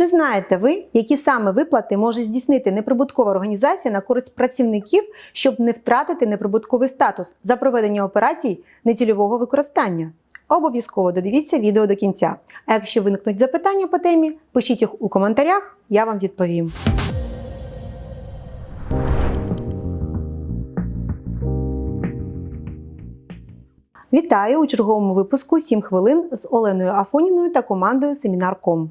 Чи знаєте ви, які саме виплати може здійснити неприбуткова організація на користь працівників, щоб не втратити неприбутковий статус за проведення операцій нецільового використання? Обов'язково додивіться відео до кінця. А якщо виникнуть запитання по темі, пишіть їх у коментарях, я вам відповім. Вітаю у черговому випуску «7 хвилин з Оленою Афоніною та командою Семінар.ком.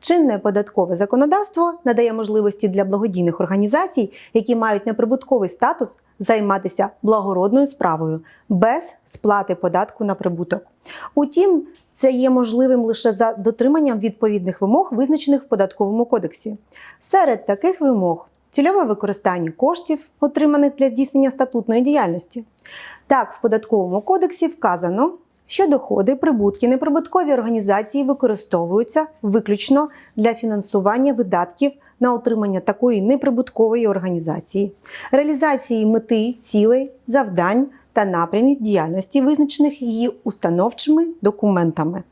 Чинне податкове законодавство надає можливості для благодійних організацій, які мають неприбутковий статус, займатися благородною справою без сплати податку на прибуток. Утім, це є можливим лише за дотриманням відповідних вимог, визначених в податковому кодексі. Серед таких вимог цільове використання коштів, отриманих для здійснення статутної діяльності. Так, в податковому кодексі вказано, що доходи, прибутки неприбуткові організації використовуються виключно для фінансування видатків на отримання такої неприбуткової організації, реалізації мети, цілей, завдань та напрямів діяльності, визначених її установчими документами.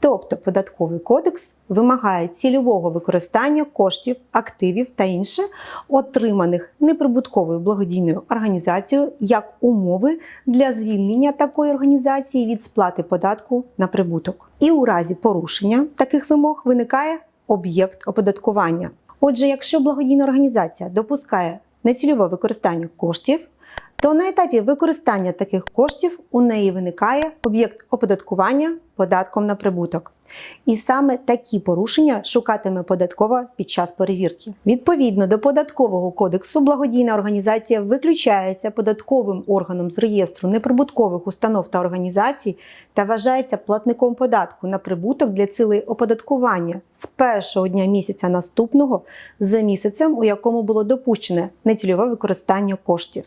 Тобто податковий кодекс вимагає цільового використання коштів, активів та інше, отриманих неприбутковою благодійною організацією як умови для звільнення такої організації від сплати податку на прибуток. І у разі порушення таких вимог виникає об'єкт оподаткування. Отже, якщо благодійна організація допускає нецільове використання коштів, то на етапі використання таких коштів у неї виникає об'єкт оподаткування податком на прибуток. І саме такі порушення шукатиме податкова під час перевірки. Відповідно до податкового кодексу, благодійна організація виключається податковим органом з реєстру неприбуткових установ та організацій та вважається платником податку на прибуток для цілей оподаткування з першого дня місяця наступного за місяцем, у якому було допущене нецільове використання коштів.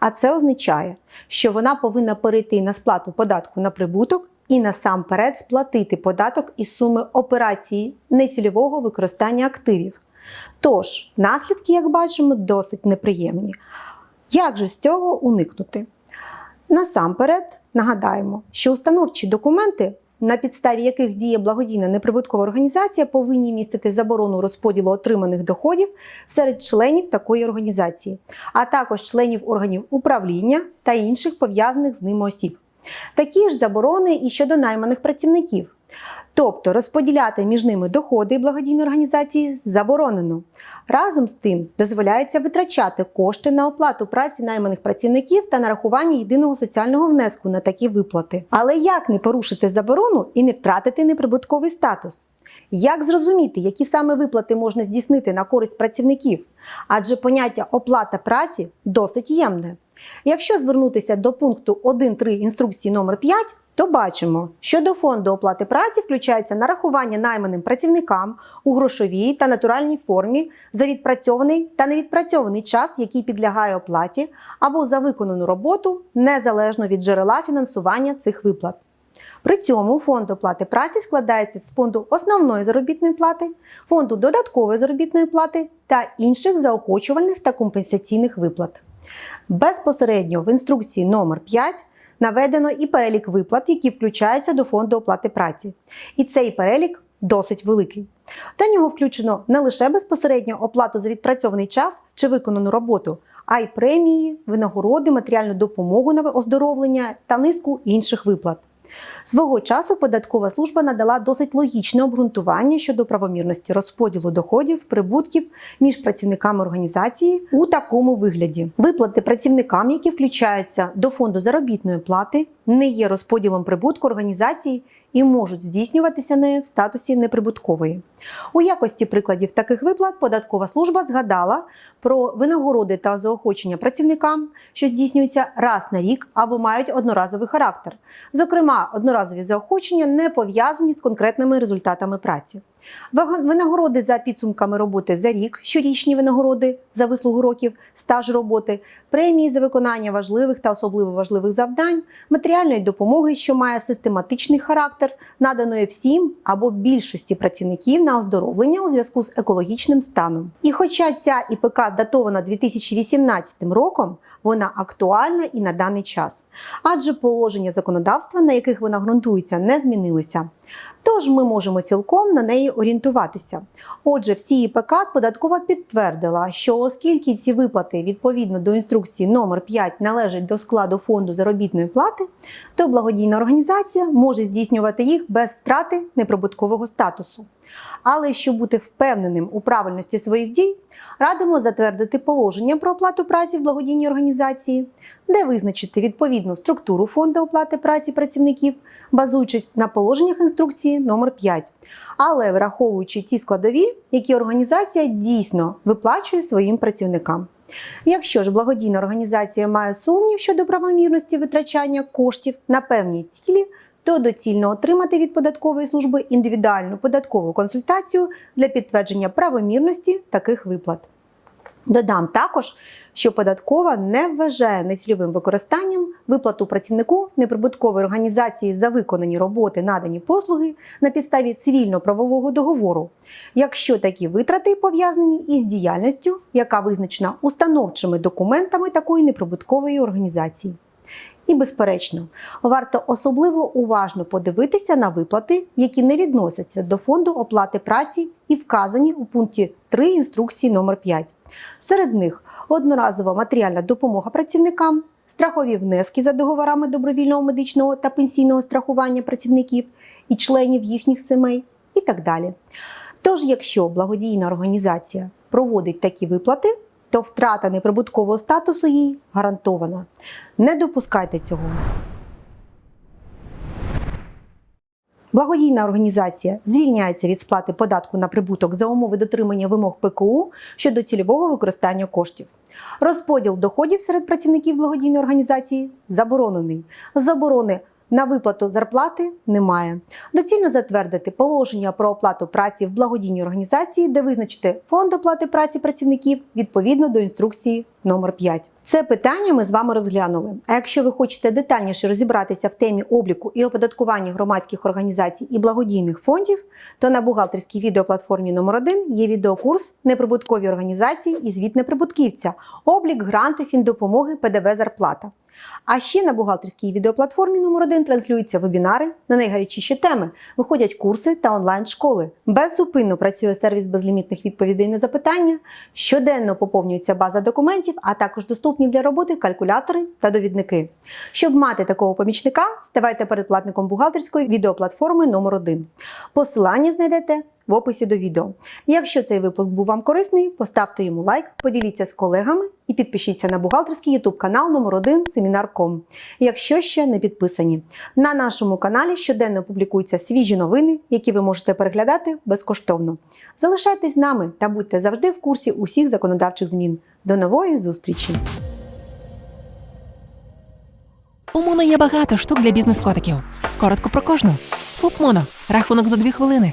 А це означає, що вона повинна перейти на сплату податку на прибуток і насамперед сплатити податок із суми операції нецільового використання активів. Тож, наслідки, як бачимо, досить неприємні. Як же з цього уникнути? Насамперед нагадаємо, що установчі документи, на підставі яких діє благодійна неприбуткова організація, повинні містити заборону розподілу отриманих доходів серед членів такої організації, а також членів органів управління та інших пов'язаних з ними осіб. Такі ж заборони і щодо найманих працівників. Тобто розподіляти між ними доходи благодійної організації заборонено. Разом з тим дозволяється витрачати кошти на оплату праці найманих працівників та нарахування єдиного соціального внеску на такі виплати. Але як не порушити заборону і не втратити неприбутковий статус? Як зрозуміти, які саме виплати можна здійснити на користь працівників? Адже поняття оплата праці досить ємне. Якщо звернутися до пункту 1.3 інструкції номер 5 то бачимо, що до фонду оплати праці включаються нарахування найманим працівникам у грошовій та натуральній формі за відпрацьований та невідпрацьований час, який підлягає оплаті, або за виконану роботу незалежно від джерела фінансування цих виплат. При цьому фонд оплати праці складається з фонду основної заробітної плати, фонду додаткової заробітної плати та інших заохочувальних та компенсаційних виплат. Безпосередньо в інструкції номер 5 наведено і перелік виплат, які включаються до фонду оплати праці. І цей перелік досить великий. До нього включено не лише безпосередньо оплату за відпрацьований час чи виконану роботу, а й премії, винагороди, матеріальну допомогу на оздоровлення та низку інших виплат. Свого часу податкова служба надала досить логічне обґрунтування щодо правомірності розподілу доходів, прибутків між працівниками організації у такому вигляді. Виплати працівникам, які включаються до фонду заробітної плати, не є розподілом прибутку організації і можуть здійснюватися нею в статусі неприбуткової. У якості прикладів таких виплат податкова служба згадала про винагороди та заохочення працівникам, що здійснюються раз на рік або мають одноразовий характер. Зокрема, одноразові заохочення не пов'язані з конкретними результатами праці. Винагороди за підсумками роботи за рік, щорічні винагороди за вислугу років, стаж роботи, премії за виконання важливих та особливо важливих завдань, матеріальної допомоги, що має систематичний характер, наданої всім або більшості працівників на оздоровлення у зв'язку з екологічним станом. І хоча ця ІПК датована 2018 роком, вона актуальна і на даний час, адже положення законодавства, на яких вона ґрунтується, не змінилися. Тож ми можемо цілком на неї орієнтуватися. Отже, в цій ПК податкова підтвердила, що оскільки ці виплати відповідно до інструкції номер 5 належать до складу фонду заробітної плати, то благодійна організація може здійснювати їх без втрати неприбуткового статусу. Але щоб бути впевненим у правильності своїх дій, радимо затвердити положення про оплату праці в благодійній організації, де визначити відповідну структуру фонду оплати праці працівників, базуючись на положеннях інструкції номер 5 але враховуючи ті складові, які організація дійсно виплачує своїм працівникам. Якщо ж благодійна організація має сумнів щодо правомірності витрачання коштів на певні цілі, то доцільно отримати від податкової служби індивідуальну податкову консультацію для підтвердження правомірності таких виплат. Додам також, що податкова не вважає нецільовим використанням виплату працівнику неприбуткової організації за виконані роботи, надані послуги на підставі цивільно-правового договору, якщо такі витрати пов'язані із діяльністю, яка визначена установчими документами такої неприбуткової організації. І, безперечно, варто особливо уважно подивитися на виплати, які не відносяться до фонду оплати праці і вказані у пункті 3 інструкції номер 5 Серед них одноразова матеріальна допомога працівникам, страхові внески за договорами добровільного медичного та пенсійного страхування працівників і членів їхніх сімей і так далі. Тож, якщо благодійна організація проводить такі виплати, то втрата неприбуткового статусу їй гарантована. Не допускайте цього. Благодійна організація звільняється від сплати податку на прибуток за умови дотримання вимог ПКУ щодо цільового використання коштів. Розподіл доходів серед працівників благодійної організації заборонений. Заборони на виплату зарплати немає. Доцільно затвердити положення про оплату праці в благодійній організації, де визначити фонд оплати праці працівників відповідно до інструкції номер 5 Це питання ми з вами розглянули. А якщо ви хочете детальніше розібратися в темі обліку і оподаткування громадських організацій і благодійних фондів, то на бухгалтерській відеоплатформі номер 1 є відеокурс Неприбуткові організації і звіт неприбутківця, облік, гранти, фіндопомоги, ПДВ, зарплата. А ще на бухгалтерській відеоплатформі номер 1 транслюються вебінари на найгарячіші теми, виходять курси та онлайн-школи. Беззупинно працює сервіс безлімітних відповідей на запитання, щоденно поповнюється база документів, а також доступні для роботи калькулятори та довідники. Щоб мати такого помічника, ставайте передплатником бухгалтерської відеоплатформи номер 1 Посилання знайдете в описі до відео. Якщо цей випуск був вам корисний, поставте йому лайк, поділіться з колегами і підпишіться на бухгалтерський YouTube канал номер 1 Семінар.ком, якщо ще не підписані. На нашому каналі щоденно публікуються свіжі новини, які ви можете переглядати безкоштовно. Залишайтесь з нами та будьте завжди в курсі усіх законодавчих змін. До нової зустрічі! У Моно є багато штук для бізнес-котиків. Коротко про кожну. ФУП Моно. Рахунок за дві хвилини.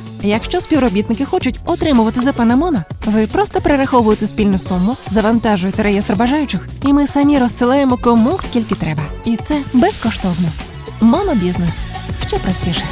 Якщо співробітники хочуть отримувати ЗП на Моно, ви просто перераховуєте спільну суму, завантажуєте реєстр бажаючих, і ми самі розсилаємо кому скільки треба. І це безкоштовно. Монобізнес ще простіше.